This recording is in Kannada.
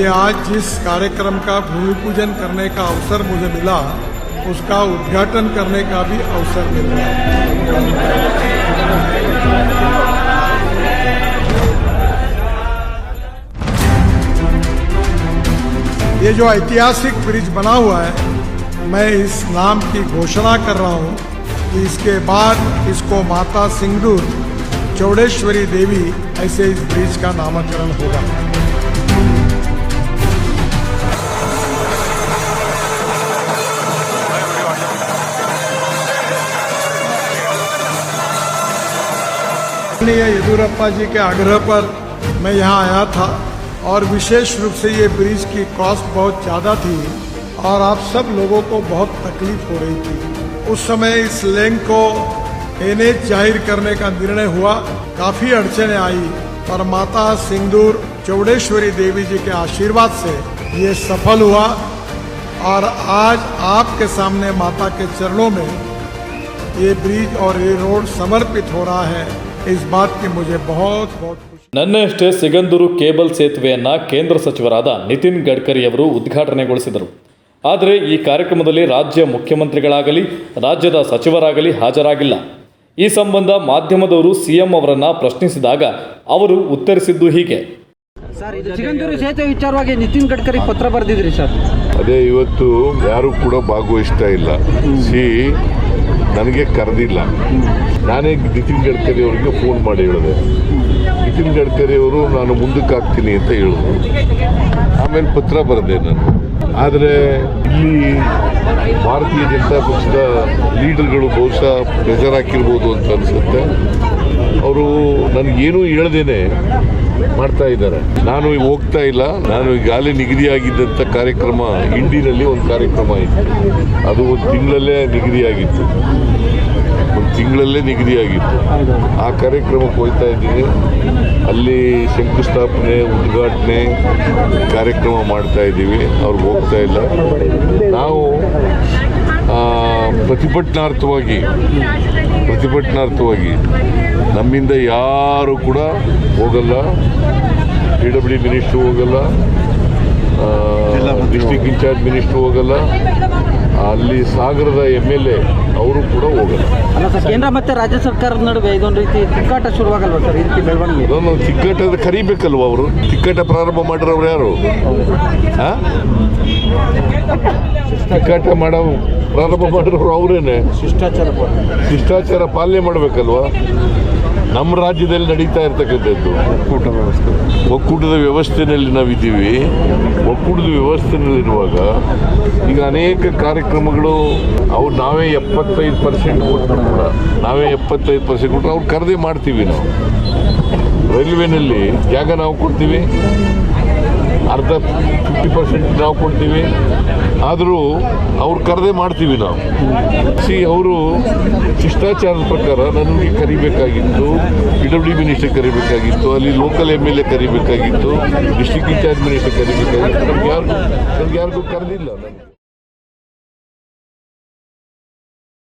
इसलिए आज जिस कार्यक्रम का भूमि पूजन करने का अवसर मुझे मिला, उसका उद्घाटन करने का भी अवसर मिला। ये जो ऐतिहासिक ब्रिज बना हुआ है, मैं इस नाम की घोषणा कर रहा हूँ कि इसके बाद इसको माता सिंदूर चौड़ेश्वरी देवी ऐसे इस ब्रिज का नामकरण होगा। माननीय येदुरप्पा जी के आग्रह पर मैं यहाँ आया था और विशेष रूप से ये ब्रिज की कॉस्ट बहुत ज़्यादा थी और आप सब लोगों को बहुत तकलीफ़ हो रही थी। उस समय इस लेंग को एनएच ज़ाहिर करने का निर्णय हुआ। काफ़ी अड़चने आई पर माता सिंदूर चौड़ेश्वरी देवी जी के आशीर्वाद से ये सफल हुआ और आज आपके सामने माता के चरणों में ये ब्रिज और ये रोड समर्पित हो रहा है। इस बात की मुझे बहुत बहुत खुशी ನನ್ನಷ್ಟೇ ಸಿಗಂದೂರು ಕೇಬಲ್ ಸೇತುವೆಯನ್ನು ಕೇಂದ್ರ ಸಚಿವರಾದ ನಿತಿನ್ ಗಡ್ಕರಿಯವರು ಉದ್ಘಾಟನೆಗೊಳಿಸಿದರು ಆದರೆ ಈ ಕಾರ್ಯಕ್ರಮದಲ್ಲಿ ರಾಜ್ಯ ಮುಖ್ಯಮಂತ್ರಿಗಳಾಗಲಿ ರಾಜ್ಯದ ಸಚಿವರಾಗಲಿ ಹಾಜರಾಗಿಲ್ಲ ಈ ಸಂಬಂಧ ಮಾಧ್ಯಮದವರು ಸಿಎಂ ಅವರನ್ನು ಪ್ರಶ್ನಿಸಿದಾಗ ಅವರು ಉತ್ತರಿಸಿದ್ದು ಹೀಗೆ ಸರ್ ಇದು ಸಿಗಂದೂರು ಸೇತುವೆ ವಿಚಾರವಾಗಿ ನಿತಿನ್ ಗಡ್ಕರಿ ಪತ್ರ ಬರೆದಿದ್ರಿ ಸರ್ ಅದೇ ಇವತ್ತು ಯಾರು ಕೂಡ ಭಾಗವಹಿಸ್ತಾ ಇಲ್ಲ ಸಿ ನನಗೆ ಕರೆದಿಲ್ಲ. ನಾನೇ ನಿತಿನ್ ಗಡ್ಕರಿ ಅವರಿಗೆ ಫೋನ್ ಮಾಡಿ ಹೇಳಿದೆ. ನಿತಿನ್ ಗಡ್ಕರಿ ಅವರು, ನಾನು ಮುಂದಕ್ಕೆ ಹಾಕ್ತೀನಿ ಅಂತ ಹೇಳಿದ್ರು. ಆಮೇಲೆ ಪತ್ರ ಬರೆದೆ ನಾನು. ಆದರೆ ಇಲ್ಲಿ ಭಾರತೀಯ ಜನತಾ ಪಕ್ಷದ ಲೀಡರ್ಗಳು ಬಹುಶಃ ಪ್ರೆಷರ್ ಅಂತ ಅನಿಸುತ್ತೆ. ಅವರು ನನಗೇನೂ ಹೇಳ್ದೇನೆ ಮಾಡ್ತಾ ಇದ್ದಾರೆ. ನಾನು ಹೋಗ್ತಾ ಇಲ್ಲ. ನಾನು ಈಗಾಗಲೇ ನಿಗದಿಯಾಗಿದ್ದಂಥ ಕಾರ್ಯಕ್ರಮ ಇಂಡಿನಲ್ಲಿ ಒಂದು ಕಾರ್ಯಕ್ರಮ ಇತ್ತು. ಅದು ಒಂದು ತಿಂಗಳಲ್ಲೇ ನಿಗದಿಯಾಗಿತ್ತು. ಒಂದು ತಿಂಗಳಲ್ಲೇ ನಿಗದಿಯಾಗಿತ್ತು. ಆ ಕಾರ್ಯಕ್ರಮಕ್ಕೆ ಹೋಗ್ತಾ ಇದ್ದೀನಿ. ಅಲ್ಲಿ ಶಂಕುಸ್ಥಾಪನೆ, ಉದ್ಘಾಟನೆ ಕಾರ್ಯಕ್ರಮ ಮಾಡ್ತಾ ಇದ್ದೀವಿ. ಅವ್ರಿಗೆ ಹೋಗ್ತಾ ಇಲ್ಲ. ನಾವು ಪ್ರತಿಭಟನಾರ್ಥವಾಗಿ ಪ್ರತಿಭಟನಾರ್ಥವಾಗಿ ನಮ್ಮಿಂದ ಯಾರು ಕೂಡ ಹೋಗಲ್ಲ. ಪಿ ಡಬ್ಲ್ಯೂ ಮಿನಿಸ್ಟ್ರು ಹೋಗಲ್ಲ. ಡಿಸ್ಟಿಕ್ ಇನ್ಚಾರ್ಜ್ ಮಿನಿಸ್ಟ್ರು ಹೋಗಲ್ಲ. ಅಲ್ಲಿ ಸಾಗರದ ಎಂ ಎಲ್ ಎ ಅವರು ಕೂಡ ಹೋಗಲ್ಲ. ಅಲ್ಲ ಸರ್ ಕೇಂದ್ರ ಮತ್ತೆ ರಾಜ್ಯ ಸರ್ಕಾರದ ನಡುವೆ ಇದೊಂದು ರೀತಿ ತಿಕ್ಕಾಟ ಶುರುವಾಗಲ್ವಾ ಸರ್ ಈ ರೀತಿ ಬೆಳವಣಿಗೆ? ಇದೊಂದು ತಿಕ್ಕಟ್ಟದ ಕರಿಬೇಕಲ್ವ ಅವರು? ತಿಕ್ಕಾಟ ಪ್ರಾರಂಭ ಮಾಡಿರೋರು ಯಾರು? ಆ? ತಿಕ್ಕಾಟ ಮಾಡೋ ಪ್ರಾರಂಭ ಮಾಡಿರೋರು ಅವರೇನೆ. ಶಿಷ್ಟಾಚಾರ ಶಿಷ್ಟಾಚಾರ ಪಾಲನೆ ಮಾಡಬೇಕಲ್ವಾ? ನಮ್ಮ ರಾಜ್ಯದಲ್ಲಿ ನಡೀತಾ ಇರ್ತಕ್ಕಂಥದ್ದು ಒಕ್ಕೂಟ ವ್ಯವಸ್ಥೆ ಒಕ್ಕೂಟದ ವ್ಯವಸ್ಥೆಯಲ್ಲಿ ನಾವಿದ್ದೀವಿ. ಒಕ್ಕೂಟದ ವ್ಯವಸ್ಥೆಯಲ್ಲಿರುವಾಗ ಈಗ ಅನೇಕ ಕಾರ್ಯಕ್ರಮಗಳು ಅವ್ರು ನಾವೇ ಎಪ್ಪತ್ತೈದು ಪರ್ಸೆಂಟ್ ಕೊಟ್ಟರು ನಾವೇ ಎಪ್ಪತ್ತೈದು ಪರ್ಸೆಂಟ್ ಕೊಟ್ಟರು. ಅವ್ರು ಕರೆದೇ ಮಾಡ್ತೀವಿ ನಾವು. ರೈಲ್ವೆನಲ್ಲಿ ಜಾಗ ನಾವು ಕೊಡ್ತೀವಿ. ಅರ್ಧ ಫಿಫ್ಟಿ ಪರ್ಸೆಂಟ್ ನಾವು ಕೊಡ್ತೀವಿ. ಆದರೂ ಅವ್ರು ಕರೆದೇ ಮಾಡ್ತೀವಿ ನಾವು. ಸಿ ಅವರು ಶಿಷ್ಟಾಚಾರದ ಪ್ರಕಾರ ನನಗೆ ಕರಿಬೇಕಾಗಿತ್ತು ಪಿ ಡಬ್ಲ್ಯೂ ಮಿನಿಸ್ಟರ್ ಕರಿಬೇಕಾಗಿತ್ತು, ಅಲ್ಲಿ ಲೋಕಲ್ ಎಂ ಎಲ್ ಎ ಕರಿಬೇಕಾಗಿತ್ತು ಡಿಸ್ಟ್ರಿಕ್ಟ್ ಇನ್ಚಾರ್ಜ್ ಮಿನಿಸ್ಟರ್ ಕರಿಬೇಕಾಗಿತ್ತು. ನಮ್ಗೆ ಯಾರಿಗೂ ನಮ್ಗೆ ಯಾರಿಗೂ ಕರೆದಿಲ್ಲ ನನಗೆ.